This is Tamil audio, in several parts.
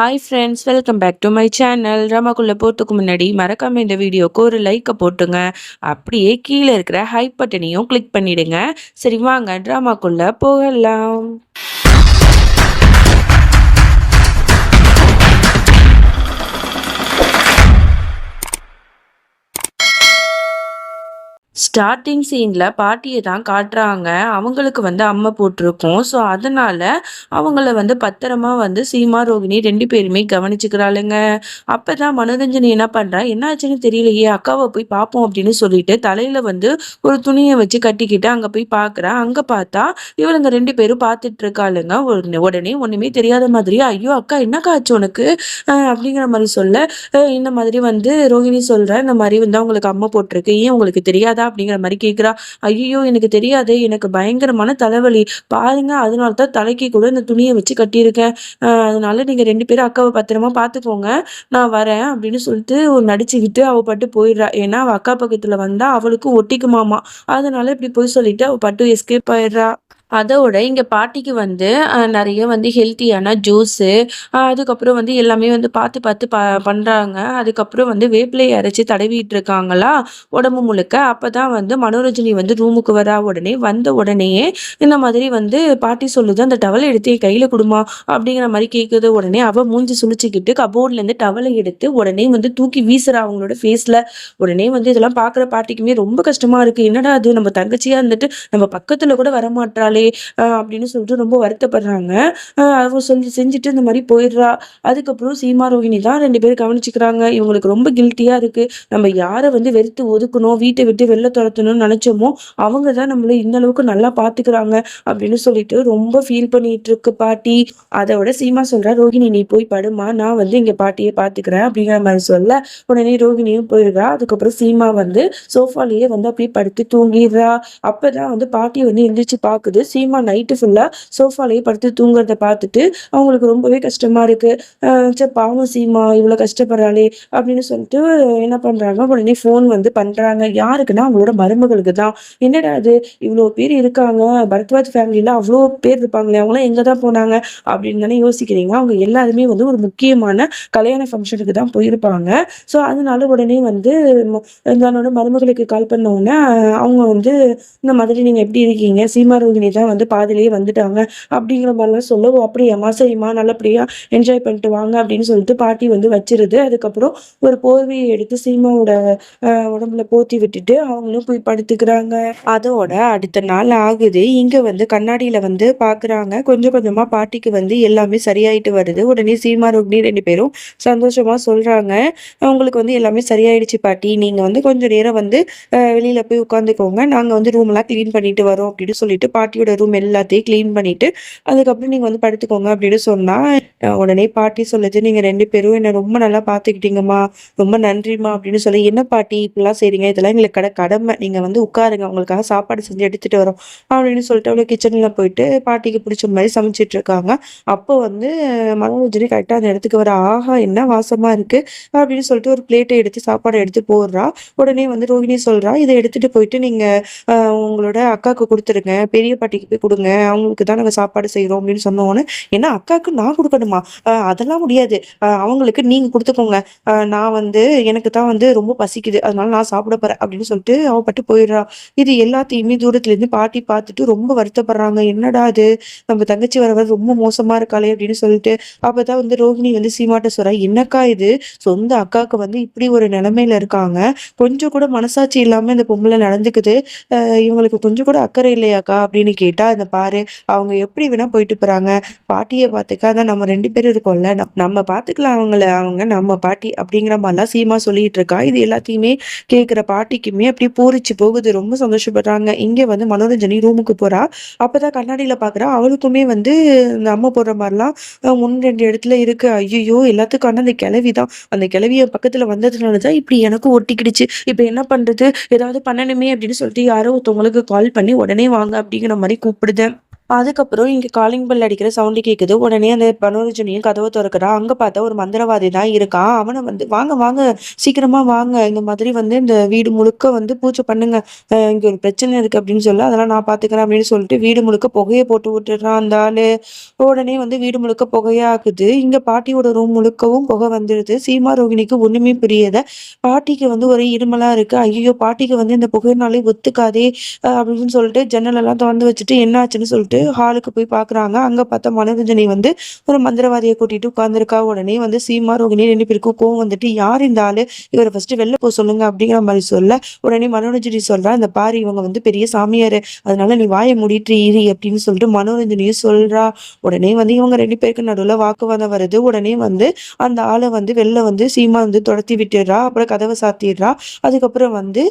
Hi friends welcome back to my channel ரமாக்குள்ளே போகிறதுக்கு முன்னாடி மறக்காமல் இந்த வீடியோக்கு ஒரு லைக்கை போட்டுங்க. அப்படியே கீழே இருக்கிற ஹை பட்டனையும் கிளிக் பண்ணிவிடுங்க சரி வாங்க ட்ராமாக்குள்ளே போகலாம். ஸ்டார்டிங் சீனில் பாட்டியை தான் காட்டுறாங்க. அவங்களுக்கு வந்து அம்மை போட்டிருக்கோம். ஸோ அதனால் அவங்கள வந்து பத்திரமா வந்து சீமா ரோகிணி ரெண்டு பேருமே கவனிச்சுக்கிறாளுங்க. அப்போ தான் மனோரஞ்சனி என்ன பண்ணுறா என்னாச்சுன்னு தெரியலையே அக்காவை போய் பார்ப்போம் அப்படின்னு சொல்லிட்டு தலையில் வந்து ஒரு துணியை வச்சு கட்டிக்கிட்டு அங்கே போய் பார்க்குறா அங்கே பார்த்தா இவளுங்க ரெண்டு பேரும் பார்த்துட்டு இருக்காளுங்க உடனே உடனே ஒன்றுமே தெரியாத மாதிரி ஐயோ அக்கா என்னக்கா ஆச்சு உனக்கு? அப்படிங்கிற மாதிரி சொல்ல இந்த மாதிரி வந்து ரோகிணி சொல்கிறேன் இந்த மாதிரி வந்து அவங்களுக்கு அம்மா போட்டிருக்கு. ஏன் உங்களுக்கு தெரியாதா அப்படிங்கிற மாதிரி கேட்குறா ஐயோ எனக்கு தெரியாதே எனக்கு பயங்கரமான தலைவலி. பாருங்க அதனால தான் தலைக்கு கூட இந்த துணியை வச்சு கட்டியிருக்கேன். அதனால நீங்கள் ரெண்டு பேரும் அக்காவை பத்திரமா பார்த்துக்கோங்க. நான் வரேன் அப்படின்னு சொல்லிட்டு ஒரு நடிச்சுக்கிட்டு அவள் பட்டு போயிடுறா. ஏன்னா அவள் அக்கா பக்கத்தில் வந்தால் அவளுக்கு ஒட்டிக்குமாமா. அதனால இப்படி போய் சொல்லிட்டு அவள் பட்டு எஸ்கேப் ஆயிடுறா. அதோட இங்கே பாட்டிக்கு வந்து நிறைய வந்து ஹெல்த்தியான ஜூஸு அதுக்கப்புறம் வந்து எல்லாமே வந்து பார்த்து பார்த்து ப பண்ணுறாங்க அதுக்கப்புறம் வந்து வேப்பிலையை அரைச்சி தடவிட்டு இருக்காங்களா உடம்பு முழுக்க. அப்போ தான் வந்து மனோரஜினி வந்து ரூமுக்கு வரா உடனே வந்த உடனேயே இந்த மாதிரி வந்து பாட்டி சொல்லுது அந்த டவலை எடுத்து கையில் கொடுமா? அப்படிங்கிற மாதிரி கேட்குது உடனே. அவள் மூஞ்சி சுழிச்சிக்கிட்டு கபோர்ட்லேருந்து டவலை எடுத்து உடனே வந்து தூக்கி வீசுறா அவங்களோட ஃபேஸில் உடனே வந்து இதெல்லாம் பார்க்குற பாட்டிக்குமே ரொம்ப கஷ்டமாக இருக்குது என்னடா அது நம்ம தங்கச்சியாக இருந்துட்டு நம்ம பக்கத்தில் கூட வரமாட்டாளே ஆஹ் அப்படின்னு சொல்லிட்டு ரொம்ப வருத்தப்படுறாங்க. அவ சொல்லி செஞ்சுட்டு இந்த மாதிரி போயிடுறா. அதுக்கப்புறம் சீமா ரோஹிணி தான் ரெண்டு பேரும் கவனிச்சுக்கிறாங்க. இவங்களுக்கு ரொம்ப கில்ட்டியா இருக்கு. நம்ம யாரை வந்து வெறுத்து ஒதுக்கணும் வீட்டை விட்டு வெளில துரத்தணும்னு நினைச்சோமோ அவங்க தான் நம்மள இந்த அளவுக்கு நல்லா பாத்துக்கிறாங்க அப்படின்னு சொல்லிட்டு ரொம்ப ஃபீல் பண்ணிட்டு இருக்கு பாட்டி. அதோட சீமா சொல்றா ரோகிணி நீ போய் படுமா நான் வந்து இங்க பாட்டியை பாத்துக்கிறேன் அப்படிங்கிற மாதிரி சொல்ல உடனே ரோகிணியும் போயிடுறா. அதுக்கப்புறம் சீமா வந்து சோஃபாலேயே வந்து அப்படியே படுத்து தூங்கிடுறா. அப்பதான் வந்து பாட்டி வந்து எந்திரிச்சு பாக்குது. சீமா நைட்டு ஃபுல்லாக சோஃபாலேயே படுத்து தூங்குறத பார்த்துட்டு அவங்களுக்கு ரொம்பவே கஷ்டமாக இருக்குது சரி பாவம் சீமா இவ்வளோ கஷ்டப்படுறாளே அப்படின்னு சொல்லிட்டு என்ன பண்ணுறாங்க உடனே ஃபோன் வந்து பண்ணுறாங்க யாருக்குன்னா அவங்களோட மருமகளுக்கு தான். என்னடா அது இவ்வளோ பேர் இருக்காங்க. பரத்வாஜ் ஃபேமிலியில் அவ்வளோ பேர் இருப்பாங்களே அவங்களாம் எங்கே தான் போனாங்க? அப்படின்னு தானே யோசிக்கிறீங்க அவங்க எல்லாருமே வந்து ஒரு முக்கியமான கல்யாண ஃபங்க்ஷனுக்கு தான் போயிருப்பாங்க. ஸோ அதனால உடனே வந்து தன்னோட மருமகளுக்கு கால் பண்ண உடனே அவங்க வந்து இந்த மாதிரி நீங்கள் எப்படி இருக்கீங்க? சீமா ரோகிணி தான் வந்து பாதியிலேயே வந்துட்டாங்க. அப்படிங்கிற மாதிரிலாம் சொல்ல ஓ அப்படியாம்மா சரிம்மா நல்லபடியா என்ஜாய் பண்ணிட்டு வாங்க அப்படின்னு சொல்லிட்டு பாட்டி வந்து வச்சிருது. அதுக்கப்புறம் ஒரு போர்வையை எடுத்து சீமாவோட உடம்புல போத்தி விட்டுட்டு அவங்களும் போய் படுத்துக்கிறாங்க. அதோட அடுத்த நாள் ஆகுது. இங்க வந்து கண்ணாடியில வந்து பாக்குறாங்க. கொஞ்சம் கொஞ்சமா பாட்டிக்கு வந்து எல்லாமே சரியாயிட்டு வருது. உடனே சீமா ரோகிணி ரெண்டு பேரும் சந்தோஷமா சொல்றாங்க. அவங்களுக்கு வந்து எல்லாமே சரியாயிடுச்சு பாட்டி. நீங்க வந்து கொஞ்சம் நேரம் வந்து வெளியில போய் உட்காந்துக்கோங்க. நாங்க வந்து ரூம் எல்லாம் கிளீன் பண்ணிட்டு வரோம். அப்படின்னு சொல்லிட்டு பாட்டியோட ரூம் எல்லாத்தையும் க்ளீன் பண்ணிட்டு அதுக்கப்புறம் நீங்க வந்து படுத்துக்கோங்க அப்படின்னு சொன்னா உடனே பாட்டி சொல்லுது நீங்க ரெண்டு பேரும் என்ன ரொம்ப நல்லா பாத்துக்கிட்டீங்கம்மா ரொம்ப நன்றிம்மா அப்படின்னு சொல்லி என்ன பாட்டி இப்படிலாம் செய்றீங்க? இதெல்லாம் எங்களுக்கு கடை கடமை. நீங்க வந்து உட்காருங்க உங்களுக்காக சாப்பாடு செஞ்சு எடுத்துட்டு வரோம் அப்படின்னு சொல்லிட்டு அவளை கிச்சன்ல போயிட்டு பாட்டிக்கு பிடிச்ச மாதிரி சமைச்சிட்டு இருக்காங்க. அப்போ வந்து மனோஜனி கரெக்டாக அந்த இடத்துக்கு வர ஆஹா என்ன வாசமா இருக்கு அப்படின்னு சொல்லிட்டு ஒரு பிளேட்டை எடுத்து சாப்பாடை எடுத்து போடுறா. உடனே வந்து ரோஹிணி சொல்றா இதை எடுத்துட்டு போயிட்டு நீங்க உங்களோட அக்காவுக்கு கொடுத்துருங்க பெரிய பாட்டிக்கு போய் கொடுங்க அவங்களுக்கு தான் நாங்கள் சாப்பாடு செய்கிறோம் அப்படின்னு சொன்ன உடனே அக்காவுக்கு நான் கொடுக்கணுமா? அதெல்லாம் முடியாது. ஆஹ், அவங்களுக்கு நீங்க கொடுத்துக்கோங்க. நான் வந்து எனக்கு தான் வந்து ரொம்ப பசிக்குது. அதனால நான் சாப்பிட போறேன் அப்படின்னு சொல்லிட்டு அவ பட்டு போயிடுறான் இது எல்லாத்தையுமே தூரத்துல இருந்து பாட்டி பார்த்துட்டு ரொம்ப வருத்தப்படுறாங்க. என்னடா இது? நம்ம தங்கச்சி வர வர ரொம்ப மோசமா இருக்காளே அப்படின்னு சொல்லிட்டு அப்பதான் வந்து ரோஹிணி வந்து சீமாட்ட சொல்றா என்னக்கா இது? சொந்த அக்காவுக்கு வந்து இப்படி ஒரு நிலைமையில இருக்காங்க. கொஞ்சம் கூட மனசாட்சி இல்லாம இந்த பொம்பளை நடந்துக்குது. இவங்களுக்கு கொஞ்சம் கூட அக்கறை இல்லையாக்கா? அப்படின்னு கேட்டா அதை பாரு அவங்க எப்படி வேணா போயிட்டு போறாங்க. பாட்டியை பார்த்துக்க அதான் நம்ம ரெண்டு பேரும் இருக்கோம்ல. நம்ம பார்த்துக்கலாம் அவங்கள. அவங்க நம்ம பாட்டி அப்படிங்கிற மாதிரிலாம் சீமா சொல்லிட்டு இருக்கா. இது எல்லாத்தையுமே கேட்குற பாட்டிக்குமே அப்படியே பூரிச்சு போகுது. ரொம்ப சந்தோஷப்படுறாங்க. இங்க வந்து மனோரஞ்சனி ரூமுக்கு போறா. அப்பதான் கண்ணாடியில பாக்குறா. அவளுக்குமே வந்து இந்த அம்மா போடுற மாதிரிலாம் அஹ் முன் ரெண்டு இடத்துல இருக்கு. ஐயோ எல்லாத்துக்கும் அந்த கிளவி தான். அந்த கிளவிய பக்கத்துல வந்ததுனாலதான் இப்படி எனக்கும் ஒட்டிக்கிடுச்சு. இப்ப என்ன பண்றது? ஏதாவது பண்ணணுமே அப்படின்னு சொல்லிட்டு யாரோ ஒருத்தவங்களுக்கு கால் பண்ணி உடனே வாங்க அப்படிங்கிற மாதிரி கூப்பிடுது. அதுக்கப்புறம் இங்க காலிங் பெல் அடிக்கிற சவுண்டு கேட்குது. உடனே அந்த மனோரஞ்சனியும் கதவை திறக்கிறான் அங்க பார்த்தா ஒரு மந்திரவாதி தான் இருக்கான். அவனை வந்து "வாங்க, வாங்க சீக்கிரமா வாங்க. இந்த மாதிரி வந்து இந்த வீடு முழுக்க வந்து பூஜை பண்ணுங்க. இங்கே இங்க ஒரு பிரச்சனை இருக்கு" அப்படின்னு சொல்ல, "அதெல்லாம் நான் பார்த்துக்கிறேன்" அப்படின்னு சொல்லிட்டு வீடு முழுக்க புகையை போட்டு விட்டுடுறான் அந்த ஆளு. உடனே வந்து வீடு முழுக்க புகையாக்குது இங்க பாட்டியோட ரூம் முழுக்கவும் புகை வந்துடுது. சீமா ரோகிணிக்கு ஒண்ணுமே புரியத பாட்டிக்கு வந்து ஒரே இருமலா இருக்கு. ஐயோ பாட்டிக்கு வந்து இந்த புகையினாலே ஒத்துக்காதே அப்படின்னு சொல்லிட்டு ஜன்னலெல்லாம் திறந்து வச்சுட்டு என்ன ஆச்சுன்னு சொல்லிட்டு ஹாலுக்கு போய் பார்க்குறாங்க. அங்க பார்த்தா மனோரஞ்சனி வந்து ஒரு மந்திரவாதியை கூட்டிட்டு உட்காந்துருக்கா உடனே வந்து சீமா, ரோகிணி ரெண்டு பேருக்கும் கோவம் வந்துட்டு, "யார் இந்த ஆளு? இவரை ஃபர்ஸ்ட் வெளில போ சொல்லுங்க" அப்படிங்கிற மாதிரி சொல்ல, உடனே மனோரஞ்சனி சொல்றா, "இந்த பாரு இவங்க வந்து பெரிய சாமியாரு. அதனால நீ வாய முடிட்டு இரு" அப்படின்னு சொல்லிட்டு மனோரஞ்சனியும் சொல்றா. உடனே வந்து இவங்க ரெண்டு பேருக்கு நடுவுல வாக்குவாதம் வருது. உடனே வந்து அந்த ஆள வந்து வெளில வந்து சீமா வந்து துரத்தி விட்டுடுறா அப்புறம் கதவை சாத்திடுறா அதுக்கப்புறம் வந்து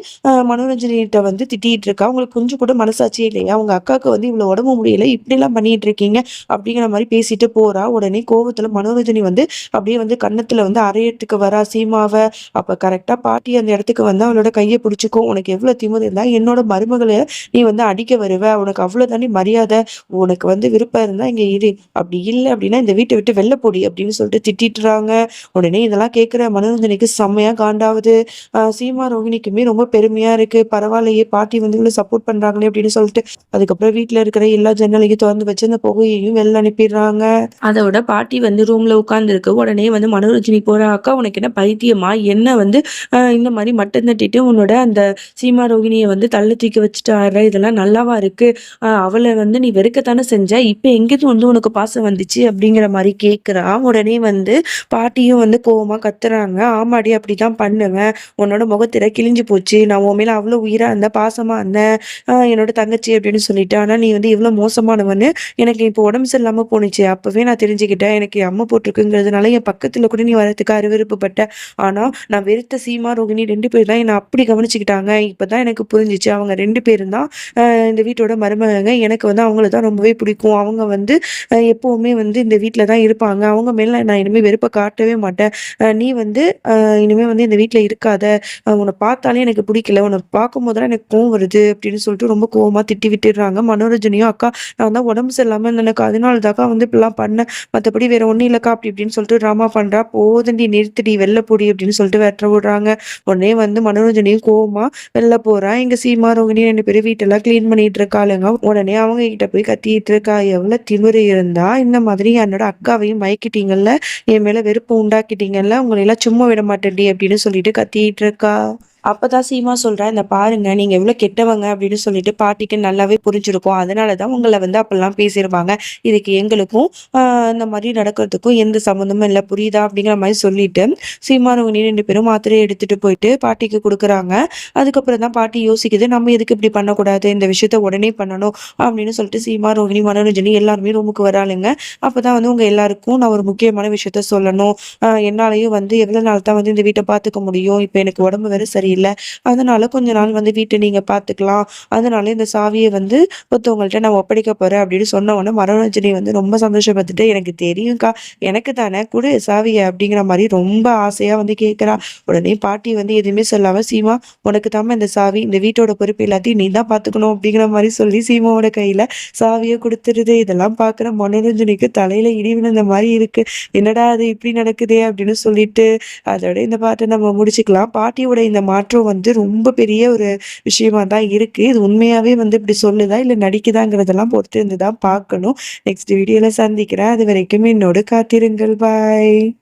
மனோரஞ்சனிட்ட வந்து திட்டிட்டு இருக்கா. அவங்களுக்கு கொஞ்சம் கூட மனசாட்சியே இல்லையா? அவங்க அக்காவுக்கு வந்து இவ்வளோ உடம்பு முடியல. இப்படிலாம் பண்ணிட்டு இருக்கீங்க" அப்படிங்கிற மாதிரி பேசிட்டு போறா. உடனே கோவத்துல மனோரஞ்சனி வந்து அப்படியே வந்து கன்னத்துல வந்து அரையத்துக்கு வரா சீமாவை அப்ப கரெக்டாக பாட்டி அந்த இடத்துக்கு வந்து அவளோட கையை பிடிச்சிக்கும் "உனக்கு எவ்வளோ திமிரு இருந்தா என்னோட மருமகளை நீ வந்து அடிக்க வருவ? உனக்கு அவ்வளோ தானே மரியாதை. உனக்கு வந்து விருப்பம் இருந்தா இங்க இரு. அப்படி இல்லை அப்படின்னா இந்த வீட்டை விட்டு வெளில போடி" அப்படின்னு சொல்லிட்டு திட்டிட்டுறாங்க. உடனே இதெல்லாம் கேட்குற மனோரஞ்சனிக்கு செம்மையா காண்டாவுது. சீமா, ரோகிணிக்குமே ரொம்ப பெருமையா இருக்கு. பரவாயில்லையே பாட்டி வந்து இவ்வளோ சப்போர்ட் பண்றாங்களே அப்படின்னு சொல்லிட்டு. அதுக்கப்புறம் வீட்டில் இருக்கிற எல்லா ஜன்னலையும் திறந்து வச்சு அந்த புகையையும் வெளில அனுப்பிடுறாங்க. அதோட பாட்டி வந்து ரூம்ல உட்கார்ந்திருக்கு. உடனே வந்து மனோரஜினி போறா, "அக்கா உனக்கு என்ன பைத்தியமா? என்ன வந்து இந்த மாதிரி மட்டம் தட்டிட்டு உன்னோட அந்த சீமா ரோகிணிய வந்து தள்ள தூக்கி வச்சுட்டு இதெல்லாம் நல்லாவா இருக்கு? அவளை வந்து நீ வெறுக்கத்தானே செஞ்ச. இப்ப எங்கேயும் வந்து உனக்கு பாசம் வந்துச்சு?" அப்படிங்கிற மாதிரி கேட்கிறா. உடனே வந்து பாட்டியும் வந்து கோவமா கத்துறாங்க. "ஆமாடி அப்படிதான் பண்ணுவேன். உன்னோட முகத்திர கிழிஞ்சு போச்சு. நான் உன் மேல அவ்வளோ உயிரா இருந்தேன், பாசமா இருந்தேன். என்னோட தங்கச்சி அப்படின்னு சொல்லிட்டு. ஆனா நீ வந்து இவ்வளவு மோசமானவன்னு எனக்கு இப்போ உடம்பு சரியில்லாமல் போணுச்சு. அப்போவே நான் தெரிஞ்சுக்கிட்டேன். எனக்கு அம்மா போட்டிருக்குங்கிறதுனால என் பக்கத்தில் கூட நீ வரதுக்கு அருவருப்புப்பட்ட. ஆனால் நான் வெறுத்த சீமா, ரோகிணி ரெண்டு பேர் தான் என்னை அப்படி கவனிச்சுக்கிட்டாங்க. இப்போ தான் எனக்கு புரிஞ்சுச்சு. அவங்க ரெண்டு பேரும் தான் இந்த வீட்டோட மருமகங்க. எனக்கு வந்து அவங்கள தான் ரொம்பவே பிடிக்கும். அவங்க வந்து எப்போவுமே வந்து இந்த வீட்டில் தான் இருப்பாங்க. அவங்க மேலே நான் இனிமேல் வெறுப்பை காட்டவே மாட்டேன். நீ வந்து இனிமேல் வந்து இந்த வீட்டில் இருக்காத. உன்னை உன்ன பார்த்தாலே எனக்கு பிடிக்கல. உன்னை பார்க்கும் போதெல்லாம் எனக்கு கோவம் வருது" அப்படின்னு சொல்லிட்டு ரொம்ப கோவமாக திட்டி விட்டுடுறாங்க. மனோரஞ்சனையும் "அக்கா நான் தான் உடம்பு சரியில்லாம எனக்கு அதனால தான்க்கா வந்து இப்படிலாம் பண்ணேன். மத்தபடி வேற ஒண்ணும் இல்லக்கா" அப்படி இப்படின்னு சொல்லிட்டு ட்ராமா பண்றா. "போதும்டி நிறுத்துடி. வெளில போடி" அப்படின்னு சொல்லிட்டு வெட்ட விடுறாங்க. உடனே வந்து மனோரஞ்சனையும் கோவமா வெளில போறா. எங்க சீமா, ரோகிணி ரெண்டு பேரும் வீட்டெல்லாம் கிளீன் பண்ணிட்டு இருக்காளுங்க. உடனே அவங்க கிட்ட போய் கத்திட்டு இருக்கா. எவ்வளவு திமிரு இருந்தா இந்த மாதிரி என்னோட அக்காவையும் மயக்கிட்டீங்கல்ல. என் மேல வெறுப்பு உண்டாக்கிட்டீங்கல்ல. உங்களை எல்லாம் சும்மா விட மாட்டேன்டி" அப்படின்னு சொல்லிட்டு கத்திட்டு இருக்கா. அப்பதான் சீமா சொல்றா, "இந்த பாருங்க நீங்க எவ்வளோ கெட்டவங்க அப்படின்னு சொல்லிட்டு பாட்டிக்கு நல்லாவே புரிஞ்சிருக்கும். அதனால தான் வந்து அப்பெல்லாம் பேசியிருப்பாங்க. இதுக்கு எங்களுக்கும் இந்த மாதிரி நடக்கிறதுக்கும் எந்த சம்மந்தமும் இல்லை புரியுதா?" அப்படிங்கிற மாதிரி சொல்லிட்டு சீமா, ரோகிணி ரெண்டு பேரும் மாத்திரையை எடுத்துட்டு போயிட்டு பாட்டிக்கு கொடுக்குறாங்க அதுக்கப்புறம் தான் பாட்டி யோசிக்குது, "நம்ம எதுக்கு இப்படி பண்ணக்கூடாது? இந்த விஷயத்த உடனே பண்ணணும்" அப்படின்னு சொல்லிட்டு சீமா, ரோகிணி, மனோரஞ்சனி எல்லாருமே ரூமுக்கு வராளுங்க. அப்பதான் வந்து உங்க எல்லாருக்கும் நான் ஒரு முக்கியமான விஷயத்த சொல்லணும். என்னாலையும் வந்து எவ்வளோ நாள் தான் வந்து இந்த வீட்டை பார்த்துக்க முடியும். இப்ப எனக்கு உடம்பு வேற சரியில்லை அதனால கொஞ்ச நாள் வந்து வீட்டை நீங்க பார்த்துக்கலாம். அதனால இந்த சாவிய வந்து ஒருத்தவங்கள்ட்ட நான் ஒப்படைக்க போறேன் அப்படின்னு சொன்ன உடனே மனோரஞ்சனி வந்து ரொம்ப சந்தோஷப்பட்டுட்டு, "எனக்கு தெரியும்க்கா. எனக்கு தானே குடு சாவிய" அப்படிங்கிற மாதிரி ரொம்ப ஆசையா வந்து கேட்கிறா. உடனே பாட்டி வந்து எதுவுமே சொல்லாம, "சீமா உனக்கு தாம இந்த சாவி. இந்த வீட்டோட பொறுப்பு எல்லாத்தையும் நீ தான் பார்த்துக்கணும்" அப்படிங்கிற மாதிரி சொல்லி சீமாவோட கையில சாவியை குடுத்துருது. இதெல்லாம் பார்க்குற மனோரஞ்சனிக்கு தலையில இடி விழுந்த மாதிரி இருக்கு. "என்னடா அது இப்படி நடக்குதே!" அப்படின்னு சொல்லிட்டு. அதோட இந்த பாட்டை நம்ம முடிச்சுக்கலாம். பாட்டியோட இந்த மாற்றம் வந்து ரொம்ப பெரிய ஒரு விஷயமா தான் இருக்கு. இது உண்மையாவே வந்து இப்படி சொல்லுதா? இல்லை நடிக்குதாங்கிறதெல்லாம் பொறுத்து இருந்து தான் பார்க்கணும். நெக்ஸ்ட் வீடியோல சந்திக்கிறேன். அது வரைக்கும் என்னோடு காத்திருங்கள். பாய்.